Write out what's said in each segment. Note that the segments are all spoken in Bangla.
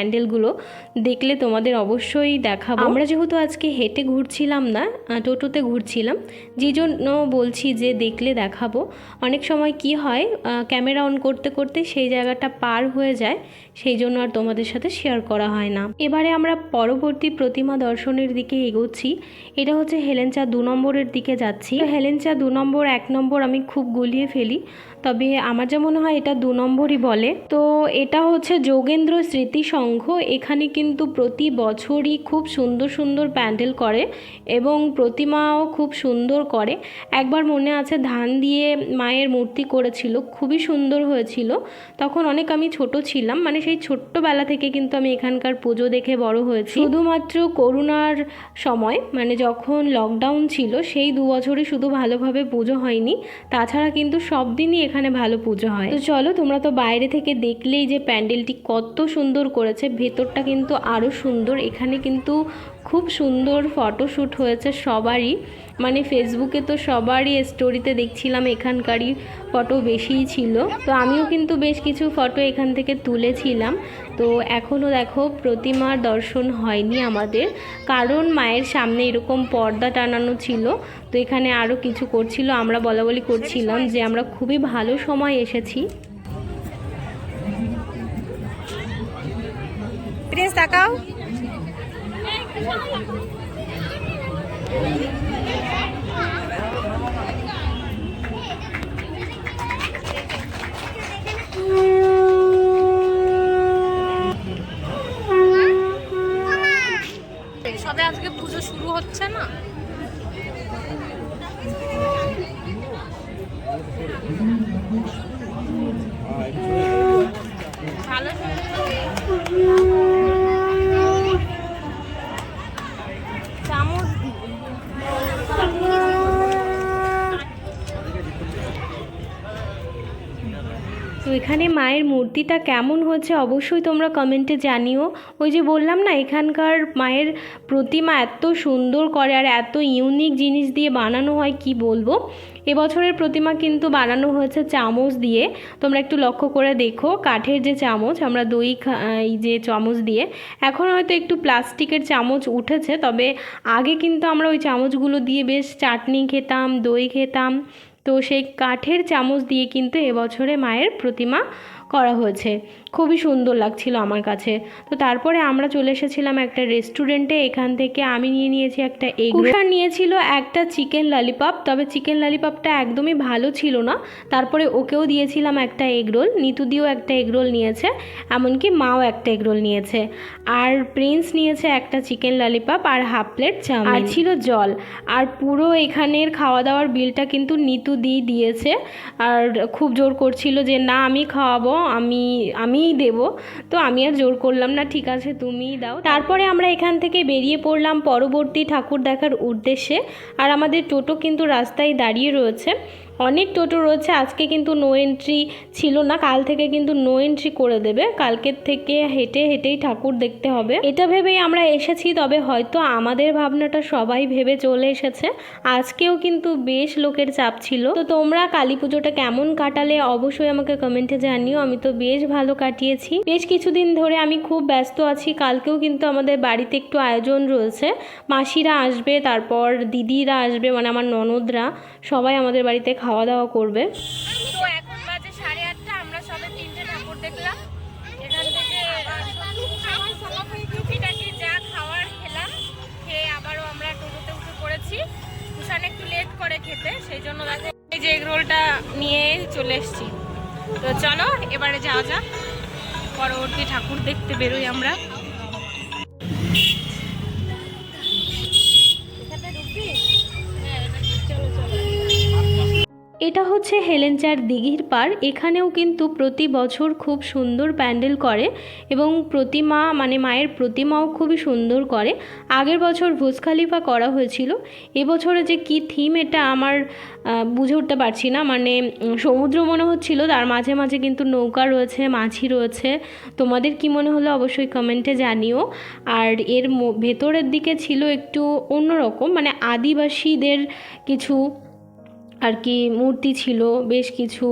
প্যান্ডেলগুলো দেখলে তোমাদের অবশ্যই দেখাবো। আমরা যেহেতু আজকে হেঁটে ঘুরছিলাম না টোটোতে ঘুরছিলাম যে জন্য বলছি যে দেখলে দেখাবো। অনেক সময় কি হয় ক্যামেরা অন করতে করতে সেই জায়গাটা পার হয়ে যায়, সেই জন্য আর তোমাদের সাথে শেয়ার করা হয় না। এবারে আমরা পরবর্তী প্রতিমা দর্শনের দিকে এগোচ্ছি। এটা হচ্ছে হেলেঞ্চা দু নম্বরের দিকে যাচ্ছি। তো হেলেঞ্চা দু নম্বর, এক নম্বর আমি খুব গুলিয়ে ফেলি, তবে আমার যা মনে হয় এটা দু নম্বরই বলে। তো এটা হচ্ছে যোগেন্দ্র স্মৃতি সংঘ এখানে কিন্তু প্রতি বছরই খুব সুন্দর সুন্দর প্যান্ডেল করে এবং প্রতিমাও খুব সুন্দর করে। একবার মনে আছে ধান দিয়ে মায়ের মূর্তি করেছিল, খুবই সুন্দর হয়েছিল। তখন অনেক আমি ছোট ছিলাম মানে সেই ছোট্টবেলা থেকে কিন্তু আমি এখানকার পুজো দেখে বড় হয়েছি। শুধুমাত্র করোনার সময় মানে যখন লকডাউন ছিল, সেই দু বছরই শুধু ভালোভাবে পুজো হয়নি, তাছাড়া কিন্তু সব দিনই এখানে ভালো পুজো হয়। তো চলো তোমরা তো বাইরে থেকে দেখলেই যে প্যান্ডেলটি কত সুন্দর করেছে। ভেতরটা কিন্তু আরও সুন্দর। এখানে কিন্তু খুব সুন্দর ফটোশ্যুট হয়েছে সবারই। মানে ফেসবুকে তো সবারই স্টোরিতে দেখছিলাম এখানকারই ফটো বেশিই ছিল। তো আমিও কিন্তু বেশ কিছু ফটো এখান থেকে তুলেছিলাম। তো এখনও দেখো প্রতিমার দর্শন হয়নি আমাদের। কারণ মায়ের সামনে এরকম পর্দা টানানো ছিল। তো এখানে আরও কিছু করছিল। আমরা বলা বলি করছিলাম যে আমরা খুবই ভালো সময় এসেছি। প্রিন্স তাকাও। সবে আজকে পুজো শুরু হচ্ছে না ভালো চামচ তো এখানে মায়ের মূর্তিটা কেমন হচ্ছে অবশ্যই তোমরা কমেন্টে জানিও। ওই যে বললাম না, এখানকার মায়ের প্রতিমা এত সুন্দর করে আর এত ইউনিক জিনিস দিয়ে বানানো হয়, কি বলব? এবছরের প্রতিমা কিন্তু বানানো হয়েছে চামচ দিয়ে। তোমরা একটু লক্ষ্য করে দেখো, কাঠের যে চামচ, আমরা দই এই যে চামচ দিয়ে। এখন হয়তো একটু প্লাস্টিকের চামচ উঠেছে, তবে আগে কিন্তু আমরা ওই চামচগুলো দিয়ে বেশ চাটনি খেতাম, দই খেতাম। তো সেই কাঠের চামচ দিয়ে কিন্তু এবছরে মায়ের প্রতিমা করা হয়েছে। খুবই সুন্দর লাগছিল আমার কাছে। তো তারপরে আমরা চলে এসেছিলাম একটা রেস্টুরেন্টে এখান থেকে আমি নিয়ে নিয়েছি একটা এগ কুষার নিয়েছিল একটা চিকেন ললিপপ তবে চিকেন ললিপপটা একদমই ভালো ছিল না। তারপরে ওকেও দিয়েছিলাম একটা এগ রোল নিতু দিয়েও একটা এগ রোল নিয়েছে, এমনকি মাও একটা এগ রোল নিয়েছে। আর প্রিন্স নিয়েছে একটা চিকেন ললিপপ আর হাফ প্লেট চাউমিন। আর ছিল জল। আর পুরো এখানের খাওয়া দাওয়ার বিলটা কিন্তু নিতু দি দিয়েছে। আর খুব জোর করছিল যে, না, আমি খাওয়াবো। আমি আমি আমিই দেব। তো আমি আর জোর করলাম না, ঠিক আছে, তুমিই দাও। তারপরে আমরা এখান থেকে বেরিয়ে পড়লাম পরবর্তী ঠাকুর দেখার উদ্দেশ্যে। আর আমাদের টোটো কিন্তু রাস্তায় দাঁড়িয়ে রয়েছে। অনেক টোটো রয়েছে, আজকে কিন্তু নো এন্ট্রি ছিল না, কাল থেকে কিন্তু নো এন্ট্রি করে দেবে, কালকের থেকে হেঁটে হেঁটেই ঠাকুর দেখতে হবে। এটা ভেবেই আমরা এসেছি, তবে হয়তো আমাদের ভাবনাটা সবাই ভেবে চলে এসেছে। আজকেও কিন্তু বেশ লোকের চাপ ছিল। তো তোমরা কালী পুজোটা কেমন কাটালে অবশ্যই আমাকে কমেন্টে জানিও, আমি তো বেশ ভালো কাটিয়েছি। বেশ কিছুদিন ধরে আমি খুব ব্যস্ত আছি, কালকেও কিন্তু আমাদের বাড়িতে একটু আয়োজন রয়েছে। মাসিরা আসবে, তারপর দিদিরা আসবে মানে আমার ননদরা, সবাই আমাদের বাড়িতে খাওয়া দাওয়া করবে। তো এখন বাজে সাড়ে আটটা, আমরা তিনটে ঠাকুর দেখলাম। এখান থেকে যা খাওয়ার খেলাম, খেয়ে আবারও আমরা একটু লেট করে খেতে, সেই জন্য এই যে এগ রোলটা নিয়ে চলে এসেছি। তো চলো, এবারে যাওয়া যাক। পরবর্তী ঠাকুর দেখতে বেরোই আমরা। এটা হচ্ছে হেলেঞ্চার দিঘির পার। এখানেও কিন্তু প্রতি বছর খুব সুন্দর প্যান্ডেল করে এবং প্রতিমা মানে মায়ের প্রতিমাও খুবই সুন্দর করে। আগের বছর ভুজ খালিফা করা হয়েছিল। এবছরে যে কি থিম এটা আমার বুঝে উঠতে পারছি না। মানে সমুদ্র মনে হচ্ছিল, তার মাঝে মাঝে কিন্তু নৌকা রয়েছে, মাঝি রয়েছে। তোমাদের কি মনে হলো অবশ্যই কমেন্টে জানিও। আর এর ভেতরের দিকে ছিল একটু অন্যরকম মানে আদিবাসীদের কিছু আর কি মূর্তি ছিল, বেশ কিছু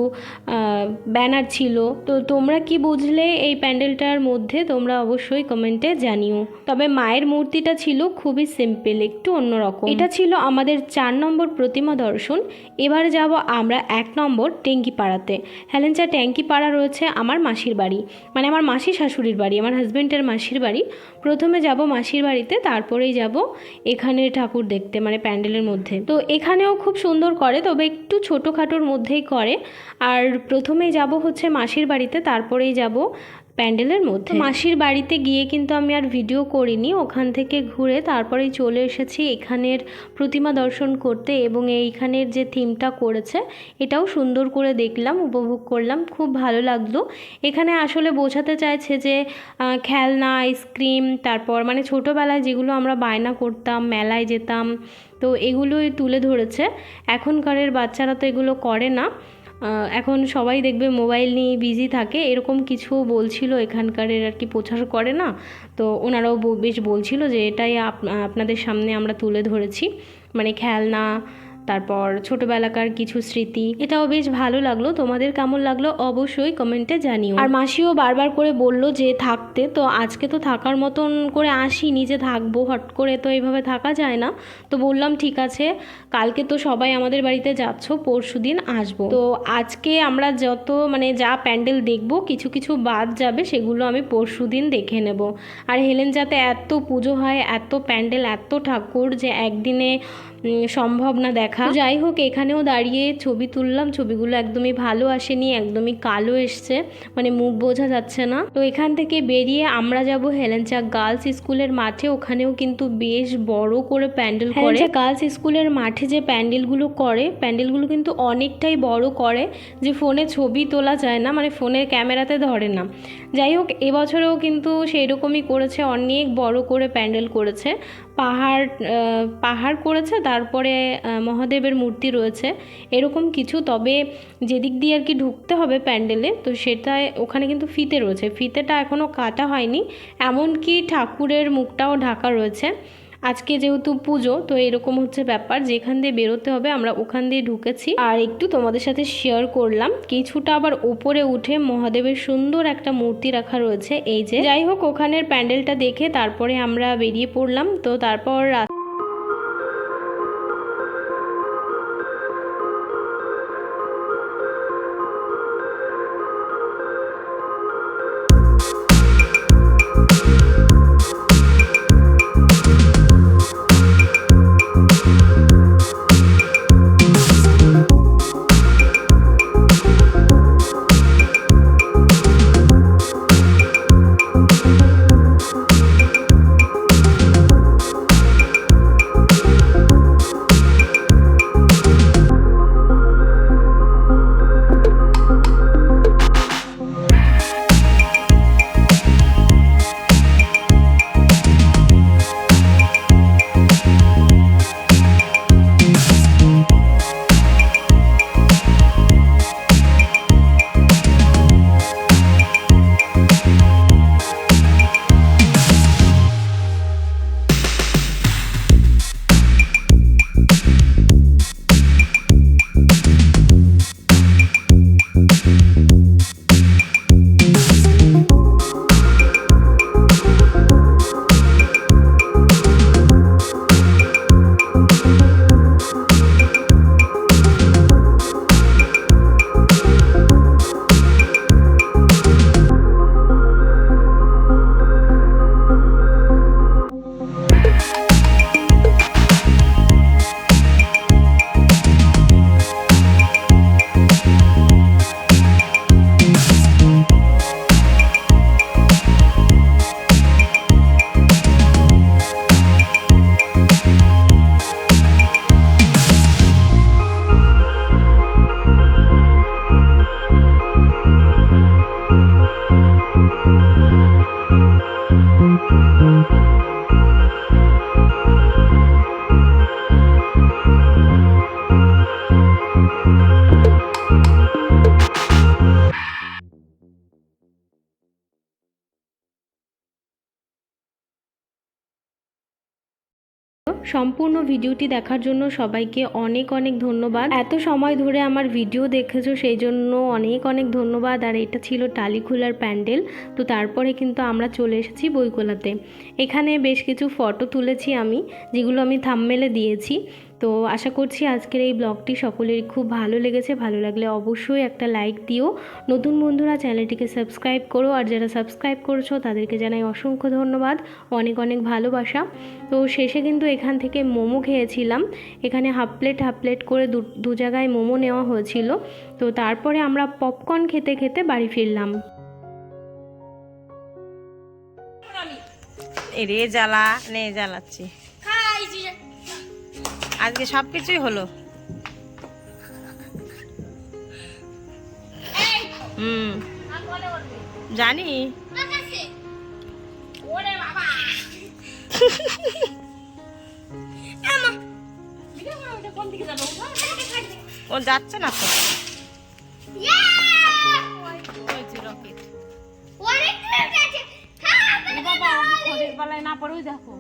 ব্যানার ছিল। তো তোমরা কি বুঝলে এই প্যান্ডেলটার মধ্যে? তোমরা অবশ্যই কমেন্টে জানিও। তবে মায়ের মূর্তিটা ছিল খুবই সিম্পল একটু অন্যরকম। এটা ছিল আমাদের চার নম্বর প্রতিমা দর্শন। এবার যাব আমরা এক নম্বর ট্যাঙ্কিপাড়াতে। হেলেঞ্চা ট্যাঙ্কিপাড়া রয়েছে আমার মাসির বাড়ি। মানে আমার মাসি শাশুড়ির বাড়ি, আমার হাজব্যান্ডের মাসির বাড়ি। প্রথমে যাব মাসির বাড়িতে, তারপরেই যাব এখানে ঠাকুর দেখতে মানে প্যান্ডেলের মধ্যে। তো এখানেও খুব সুন্দর করে তবে একটু ছোটোখাটোর মধ্যেই করে। আর প্রথমেই যাব হচ্ছে মাসির বাড়িতে তারপরেই যাব প্যান্ডেলের মধ্যে। মাসির বাড়িতে গিয়ে কিন্তু আমি আর ভিডিও করিনি, ওখান থেকে ঘুরে তারপরেই চলে এসেছি এখানের প্রতিমা দর্শন করতে এবং এইখানের যে থিমটা করেছে, এটাও সুন্দর করে দেখলাম, উপভোগ করলাম, খুব ভালো লাগল। এখানে আসলে বোঝাতে চাইছে যে খেলনা, আইসক্রিম, তারপর মানে ছোটোবেলায় যেগুলো আমরা বায়না করতাম, মেলায় যেতাম, তো এগুলোই তুলে ধরেছে। এখনকারের বাচ্চারা তো এগুলো করে না। এখন সবাই দেখবে মোবাইল নিয়ে বিজি থাকে। এরকম কিছু বলছিল এখানকারের আর কি প্রচার করে না? তো ওনারাও বেশ বলছিল যে এটাই আপ- আপনাদের সামনে আমরা তুলে ধরেছি। মানে খেলনা তারপর ছোটোবেলাকার কিছু স্মৃতি। এটাও বেশ ভালো লাগল। তোমাদের কেমন লাগল অবশ্যই কমেন্টে জানিও। আর মাসিও বারবার করে বলল যে থাকতে, তো আজকে তো থাকার মতন করে আসিনি যে থাকব, হট করে তো এইভাবে থাকা যায় না। তো বললাম, ঠিক আছে, কালকে তো সবাই আমাদের বাড়িতে যাচ্ছ, পরশু দিন আসব। তো আজকে আমরা যত মানে যা প্যান্ডেল দেখব, কিছু কিছু বাদ যাবে, সেগুলো আমি পরশু দিন দেখে নেব। আর হেলেন যাতে এত পুজো হয়, এত প্যান্ডেল, এত ঠাকুর যে একদিনে সম্ভব না দেখা। যাই হোক এখানেও দাঁড়িয়ে ছবি তুললাম। ছবিগুলো একদমই ভালো আসেনি একদমই কালো এসছে। মানে মুখ বোঝা যাচ্ছে না। তো এখান থেকে বেরিয়ে আমরা যাব হেলেঞ্চা গার্লস স্কুলের মাঠে। ওখানেও কিন্তু বেশ বড় করে প্যান্ডেল করে। গার্লস স্কুলের মাঠে যে প্যান্ডেলগুলো করে প্যান্ডেলগুলো কিন্তু অনেকটাই বড় করে যে ফোনে ছবি তোলা যায় না মানে ফোনের ক্যামেরাতে ধরে না। যাই হোক এবছরেও কিন্তু সেই রকমই করেছে অনেক বড় করে প্যান্ডেল করেছে। পাহাড় পাহাড় করেছে, তারপরে মহাদেবের মূর্তি রয়েছে। এরকম কিছু, তবে যেদিক দিয়ে আর কি ঢুকতে হবে প্যান্ডেলে, তো সেটায় ওখানে কিন্তু ফিতে রয়েছে। ফিতেটা এখনও কাটা হয়নি, এমনকি ঠাকুরের মুখটাও ঢাকা রয়েছে। আজকে যেহেতু পুজো, তো এরকম হচ্ছে ব্যাপার, যেখান দিয়ে বেরোতে হবে আমরা ওখান দিয়ে ঢুকেছি। আর একটু তোমাদের সাথে শেয়ার করলাম, কিছুটা আবার ওপরে উঠে মহাদেবের সুন্দর একটা মূর্তি রাখা রয়েছে, এই যে। যাই হোক, ওখানের প্যান্ডেলটা দেখে তারপরে আমরা বেরিয়ে পড়লাম, তো তারপর সম্পূর্ণ ভিডিওটি দেখার জন্য সবাইকে অনেক অনেক ধন্যবাদ। এত সময় ধরে আমার ভিডিও দেখেছ, সেই জন্য অনেক অনেক ধন্যবাদ। আর এটা ছিল টালিখোলার প্যান্ডেল, তো তারপরে কিন্তু আমরা চলে এসেছি বইকোলাতে। এখানে বেশ কিছু ফটো তুলেছি আমি, যেগুলো আমি থামমেলে দিয়েছি। তো আশা করছি আজকের এই ব্লগটি সকলেরই খুব ভালো লেগেছে ভালো লাগলে অবশ্যই একটা লাইক দিও। নতুন বন্ধুরা চ্যানেলটিকে সাবস্ক্রাইব করো আর যারা সাবস্ক্রাইব করেছ তাদেরকে জানাই অসংখ্য ধন্যবাদ অনেক অনেক ভালোবাসা। তো শেষে কিন্তু এখান থেকে মোমো খেয়েছিলাম এখানে হাফ প্লেট হাফ প্লেট করে দু দু জায়গায় মোমো নেওয়া হয়েছিল। তো তারপরে আমরা পপকর্ন খেতে খেতে বাড়ি ফিরলাম। এ রে জ্বালা নে জ্বালাচ্ছি। আজকে সব কিছুই হলো। হুম। জানি। ও যাচ্ছে না তো। খড়ের বেলায় না পড়েও দেখো।